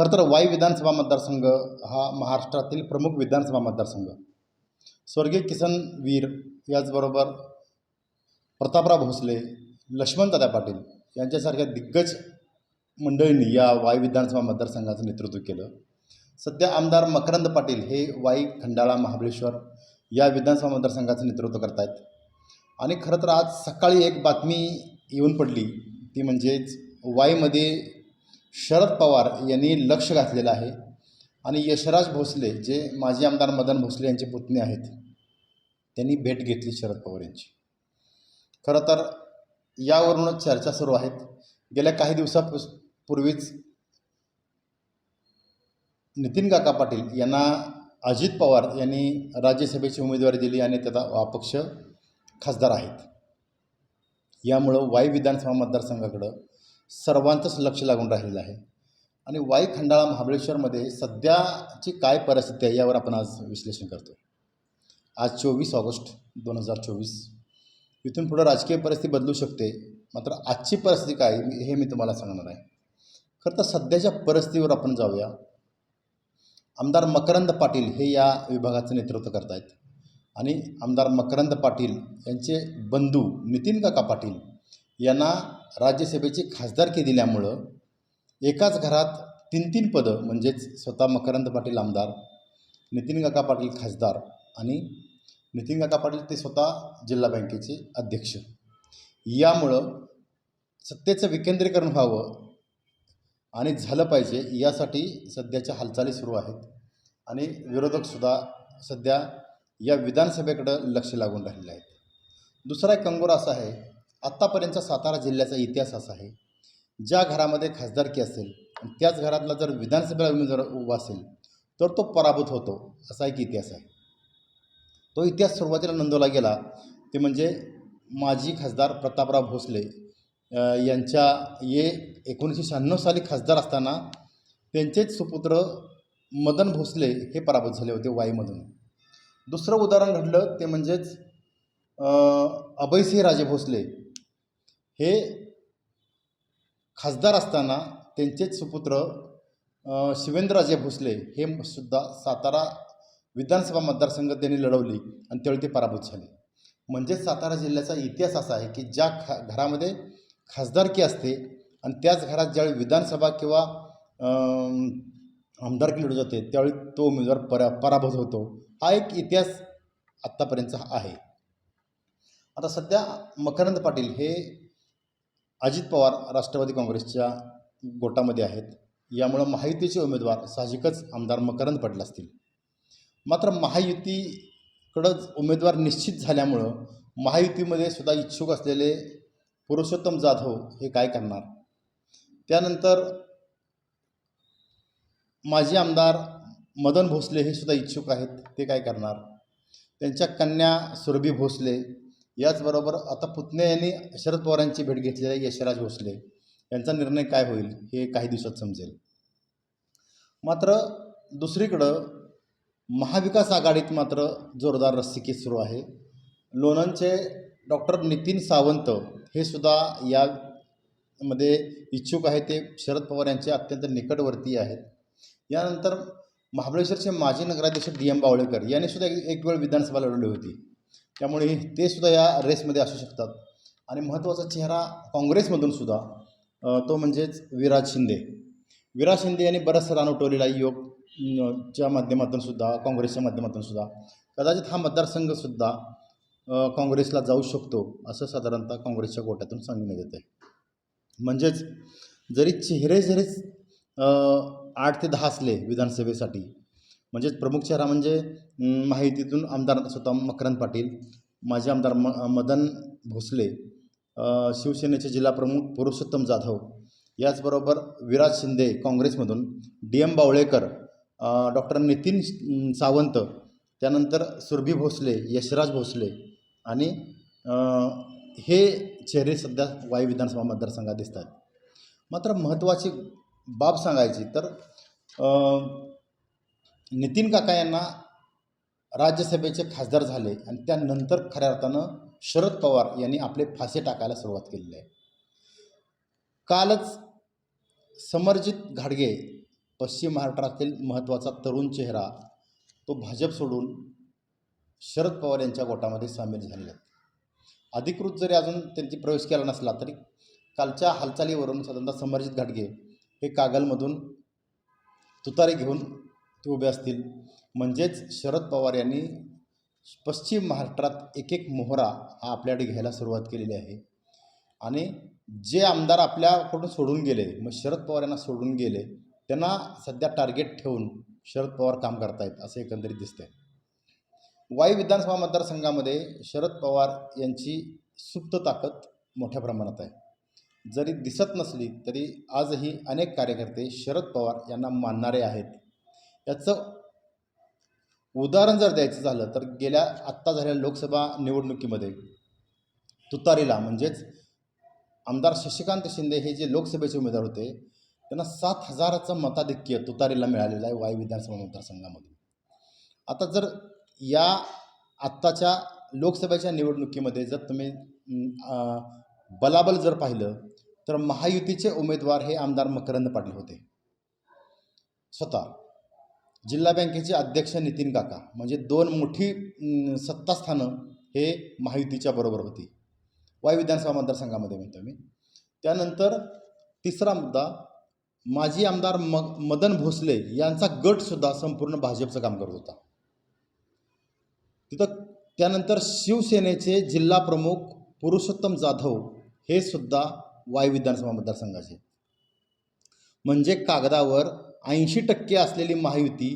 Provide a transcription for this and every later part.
खरं तर वाई विधानसभा मतदारसंघ हा महाराष्ट्रातील प्रमुख विधानसभा मतदारसंघ. स्वर्गीय किसन वीर याचबरोबर प्रतापराव भोसले लक्ष्मणदादा पाटील यांच्यासारख्या दिग्गज मंडळींनी या वाई विधानसभा मतदारसंघाचं नेतृत्व केलं. सध्या आमदार मकरंद पाटील हे वाई खंडाळा महाबळेश्वर या विधानसभा मतदारसंघाचं नेतृत्व करत आहेत आणि खरं तर आज सकाळी एक बातमी येऊन पडली ती म्हणजेच वाईमध्ये शरद पवार यांनी लक्ष घातलेलं आहे. आणि यशराज भोसले जे माजी आमदार मदन भोसले यांचे पुतणे आहेत त्यांनी भेट घेतली शरद पवार यांची. खरं तर यावरूनच चर्चा सुरू आहेत. गेल्या काही दिवसापूर्वीच नितीन काका पाटील यांना अजित पवार यांनी राज्यसभेची उमेदवारी दिली आणि त्याचा अपक्ष खासदार आहेत. यामुळं वाई विधानसभा मतदारसंघाकडं सर्वांचंच लक्ष लागून राहिलेलं आहे. आणि वाई खंडाळा महाबळेश्वरमध्ये सध्याची काय परिस्थिती आहे यावर आपण आज विश्लेषण करतो आज चोवीस ऑगस्ट दोन हजार चोवीस. इथून पुढं राजकीय परिस्थिती बदलू शकते मात्र आजची परिस्थिती काय हे मी तुम्हाला सांगणार आहे. खरं तर सध्याच्या परिस्थितीवर आपण जाऊया. आमदार मकरंद पाटील हे या विभागाचं नेतृत्व करत आहेत आणि आमदार मकरंद पाटील यांचे बंधू नितीन काका पाटील यांना राज्यसभेची खासदारकी दिल्यामुळं एकाच घरात तीन तीन पदं म्हणजेच स्वतः मकरंद पाटील आमदार नितीन काका पाटील खासदार आणि नितीन काका पाटील ते स्वतः जिल्हा बँकेचे अध्यक्ष. यामुळं सत्तेचं विकेंद्रीकरण व्हावं आणि झालं पाहिजे यासाठी सध्याच्या हालचाली सुरू आहेत आणि विरोधकसुद्धा सध्या या विधानसभेकडं लक्ष लागून राहिलेले आहेत. दुसरा एक कंगोरा असा आहे आत्तापर्यंतचा सातारा जिल्ह्याचा इतिहास असा आहे. ज्या घरामध्ये खासदारकी असेल त्याच घरातला जर विधानसभेला उमेदवार उभा असेल तर तो पराभूत होतो असा एक इतिहास आहे. तो इतिहास सुरुवातीला नोंदवला गेला ते म्हणजे माजी खासदार प्रतापराव भोसले यांच्या ये एकोणीसशे शहाण्णव साली खासदार असताना त्यांचेच सुपुत्र मदन भोसले हे पराभूत झाले होते वाईमधून. दुसरं उदाहरण घडलं ते म्हणजेच अभयसिंह राजे भोसले. हे खासदार असताना त्यांचेच सुपुत्र शिवेंद्रराजे भोसले हे सुद्धा सातारा विधानसभा मतदारसंघ त्यांनी लढवली आणि त्यावेळी ते पराभूत झाले. म्हणजेच सातारा जिल्ह्याचा इतिहास असा आहे की ज्या खा घरामध्ये खासदारकी असते आणि त्याच घरात ज्यावेळी विधानसभा किंवा आमदारकी लढू जाते त्यावेळी तो उमेदवार परा पराभूत होतो. हा एक इतिहास आत्तापर्यंतचा आहे. आता सध्या मकरंद पाटील हे अजित पवार राष्ट्रवादी काँग्रेसच्या गोटामध्ये आहेत. यामुळं महायुतीचे उमेदवार साहजिकच आमदार मकरंद पाटील असतील. मात्र महायुतीकडंच उमेदवार निश्चित झाल्यामुळं महायुतीमध्ये सुद्धा इच्छुक असलेले पुरुषोत्तम जाधव हे काय करणार? त्यानंतर माजी आमदार मदन भोसले हे सुद्धा इच्छुक आहेत. ते काय करणार? त्यांच्या कन्या सुरभी भोसले याचबरोबर आता पुतणे यांनी शरद पवारांची भेट घेतलेली आहे यशराज भोसले. यांचा निर्णय काय होईल हे काही दिवसात समजेल. मात्र दुसरीकडं महाविकास आघाडीत मात्र जोरदार रस्सीकी सुरू आहे. लोणंदचे डॉक्टर नितीन सावंत हे सुद्धा यामध्ये इच्छुक आहे ते शरद पवार यांचे अत्यंत निकटवर्ती आहेत. यानंतर महाबळेश्वरचे माजी नगराध्यक्ष डी एम बावळेकर यांनी सुद्धा एक वेळ विधानसभा लढवली होती. त्यामुळे ते सुद्धा या रेसमध्ये असू शकतात. आणि महत्त्वाचा चेहरा काँग्रेसमधून सुद्धा तो म्हणजेच विराज शिंदे. विराज शिंदे यांनी बराचसा रान उठवलेला आहे योग च्या माध्यमातून सुद्धा काँग्रेसच्या माध्यमातून सुद्धा कदाचित हा मतदारसंघसुद्धा काँग्रेसला जाऊ शकतो असं साधारणतः काँग्रेसच्या गोट्यातून सांगण्यात येतं आहे म्हणजेच जरी चेहरे जरीच आठ ते दहा असले विधानसभेसाठी म्हणजेच प्रमुख चेहरा म्हणजे माहितीतून आमदार स्वतः मकरंद पाटील माजी आमदार म मदन भोसले शिवसेनेचे जिल्हाप्रमुख पुरुषोत्तम जाधव याचबरोबर विराज शिंदे काँग्रेसमधून D M Bawalekar doctor Nitin Sawant त्यानंतर सुरभी भोसले यशराज भोसले आणि हे चेहरे सध्या वाई विधानसभा मतदारसंघात दिसत आहेत मात्र महत्त्वाची बाब सांगायची तर नितीन काका यांना राज्यसभेचे खासदार झाले आणि त्यानंतर खऱ्या अर्थानं शरद पवार यांनी आपले फासे टाकायला सुरुवात केलेली आहे. कालच समरजित घाडगे पश्चिम महाराष्ट्रातील महत्त्वाचा तरुण चेहरा तो भाजप सोडून शरद पवार यांच्या गोटामध्ये सामील झालेले आहेत अधिकृत जरी अजून त्यांची प्रवेश केला नसला तरी कालच्या हालचालीवरून साधारणतः समर्जित घाटगे हे कागलमधून तुतारे घेऊन ते उभे असतील. म्हणजेच शरद पवार यांनी पश्चिम महाराष्ट्रात एक एक मोहरा हा आपल्याकडे घ्यायला सुरुवात केलेली आहे. आणि जे आमदार आपल्याकडून सोडून गेले मग शरद पवार यांना सोडून गेले त्यांना सध्या टार्गेट ठेवून शरद पवार काम करतायत असं एकंदरीत दिसतंय. वाई विधानसभा मतदारसंघामध्ये शरद पवार यांची सुप्त ताकद मोठ्या प्रमाणात आहे. जरी दिसत नसली तरी आजही अनेक कार्यकर्ते शरद पवार यांना मानणारे आहेत. याचं उदाहरण जर द्यायचं झालं तर गेल्या आत्ता झालेल्या लोकसभा निवडणुकीमध्ये तुतारीला म्हणजेच आमदार शशिकांत शिंदे हे जे लोकसभेचे उमेदवार होते त्यांना सात हजाराचं मताधिक्य तुतारीला मिळालेलं आहे वाई विधानसभा मतदारसंघामध्ये. आता जर या आत्ताच्या लोकसभेच्या निवडणुकीमध्ये जर तुम्ही बलाबल जर पाहिलं तर महायुतीचे उमेदवार हे आमदार मकरंद पाटील होते. स्वतः. जिल्हा बँकेचे अध्यक्ष नितीन काका म्हणजे दोन मोठी सत्तास्थानं हे माहितीच्या बरोबर होती. वाई विधानसभा मतदारसंघामध्ये म्हणतो मी. त्यानंतर तिसरा मुद्दा माजी आमदार म मदन भोसले यांचा गटसुद्धा संपूर्ण भाजपचं काम करत होता. तिथं त्यानंतर शिवसेनेचे जिल्हा प्रमुख पुरुषोत्तम जाधव हे सुद्धा वाई विधानसभा मतदारसंघाचे. म्हणजे कागदावर ऐंशी टक्के असलेली महायुती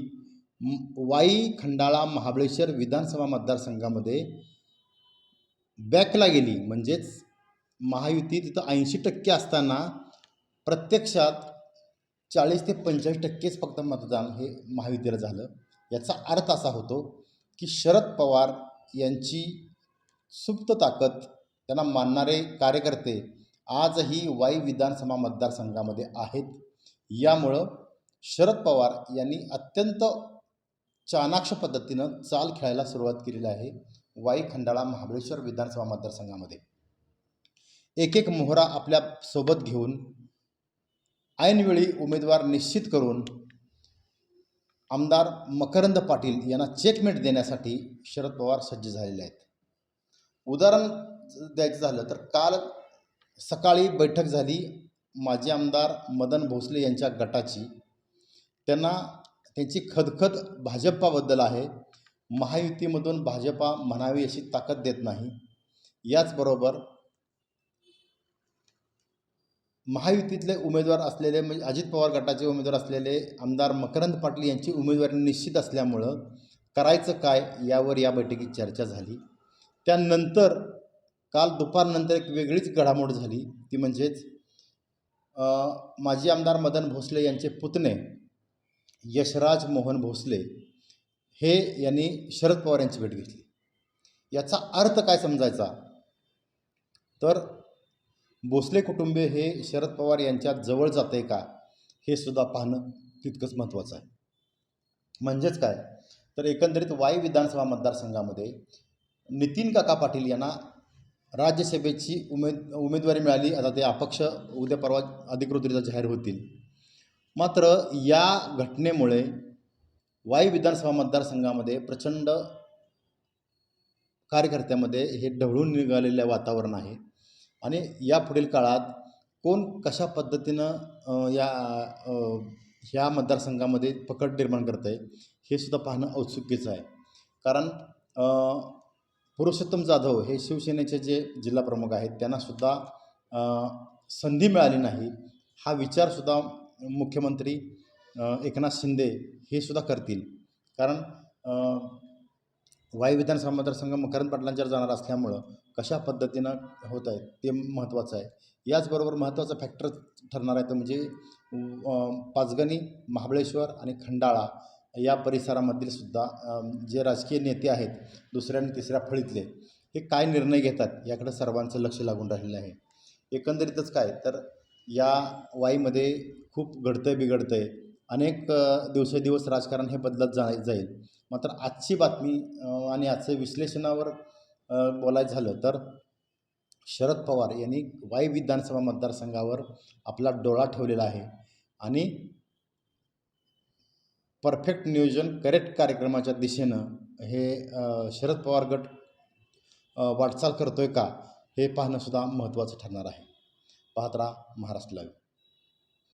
वाई खंडाळा महाबळेश्वर विधानसभा मतदारसंघामध्ये बॅकला गेली. म्हणजेच महायुती तिथं ऐंशी टक्के असताना प्रत्यक्षात चाळीस ते पंचेचाळीस टक्केच फक्त मतदान हे महायुतीला झालं. याचा अर्थ असा होतो की शरद पवार यांची सुप्त ताकद त्यांना मानणारे कार्यकर्ते आजही वाई विधानसभा मतदारसंघामध्ये आहेत. यामुळं शरद पवार यांनी अत्यंत चाणाक्ष पद्धतीनं चाल खेळायला सुरुवात केलेली आहे वाई खंडाळा महाबळेश्वर विधानसभा मतदारसंघामध्ये. एक एक मोहरा आपल्यासोबत घेऊन ऐनवेळी उमेदवार निश्चित करून आमदार मकरंद पाटील यांना चेकमेट देण्यासाठी शरद पवार सज्ज झालेले आहेत. उदाहरण द्यायचं झालं तर काल सकाळी बैठक झाली माजी आमदार मदन भोसले यांच्या गटाची. त्यांना त्यांची खदखद भाजपाबद्दल आहे. महायुतीमधून भाजपा म्हणावी अशी ताकद देत नाही. याचबरोबर महायुतीतले उमेदवार असलेले म्हणजे अजित पवार गटाचे उमेदवार असलेले आमदार मकरंद पाटील यांची उमेदवारी निश्चित असल्यामुळं करायचं काय यावर या बैठकीत चर्चा झाली. त्यानंतर काल दुपारनंतर एक वेगळीच घडामोड झाली. ती म्हणजेच माजी आमदार मदन भोसले यांचे पुतणे यशराज मोहन भोसले हे यांनी शरद पवार यांची भेट घेतली. याचा अर्थ काय समजायचा? तर भोसले कुटुंबीय हे शरद पवार यांच्या जवळ जाते का? हे सुद्धा पाहणं तितकंच महत्त्वाचं आहे. म्हणजेच काय? तर एकंदरीत वाई विधानसभा मतदारसंघामध्ये नितीन काका पाटील यांना राज्यसभेची उमेद उमेदवारी मिळाली. आता ते अपक्ष उद्या परवा अधिकृतरित्या जाहीर होतील. मात्र या घटनेमुळे वाई विधानसभा मतदारसंघामध्ये प्रचंड कार्यकर्त्यामध्ये हे ढवळून निघालेलं वातावरण आहे. आणि यापुढील काळात कोण कशा पद्धतीनं या ह्या मतदारसंघामध्ये पकड निर्माण करत आहे हे सुद्धा पाहणं औत्सुक्यचं आहे. कारण पुरुषोत्तम जाधव हे शिवसेनेचे जे जिल्हा प्रमुख आहेत त्यांनासुद्धा संधी मिळाली नाही. हा विचारसुद्धा मुख्यमंत्री एकनाथ शिंदे हे सुद्धा करतील. कारण वाई विधानसभा मतदारसंघ मकरंद पाटलांच्यावर जाणार असल्यामुळं कशा पद्धतीनं होत आहे ते महत्त्वाचं आहे. याचबरोबर महत्त्वाचा फॅक्टर ठरणार आहे तर म्हणजे पाचगणी महाबळेश्वर आणि खंडाळा या परिसरामधील सुद्धा जे राजकीय नेते आहेत दुसऱ्या आणि तिसऱ्या फळीतले हे काय निर्णय घेतात याकडे सर्वांचं लक्ष लागून राहिलेलं आहे. एकंदरीतच काय? तर या वाईमध्ये खूप घडतं आहे बिघडतं आहे अनेक दिवसेदिवस राजकारण हे बदलत जा जाईल. मात्र आजची बातमी आणि आजचं विश्लेषणावर बोलायचं झालं तर शरद पवार यांनी वाई विधानसभा मतदारसंघावर आपला डोळा ठेवलेला आहे आणि परफेक्ट नियोजन करेक्ट कार्यक्रमाच्या दिशेनं हे शरद पवार गट वाटचाल करतो आहे का हे पाहणंसुद्धा महत्त्वाचं ठरणार आहे. पाहत राहा महाराष्ट्र लाईव्ह.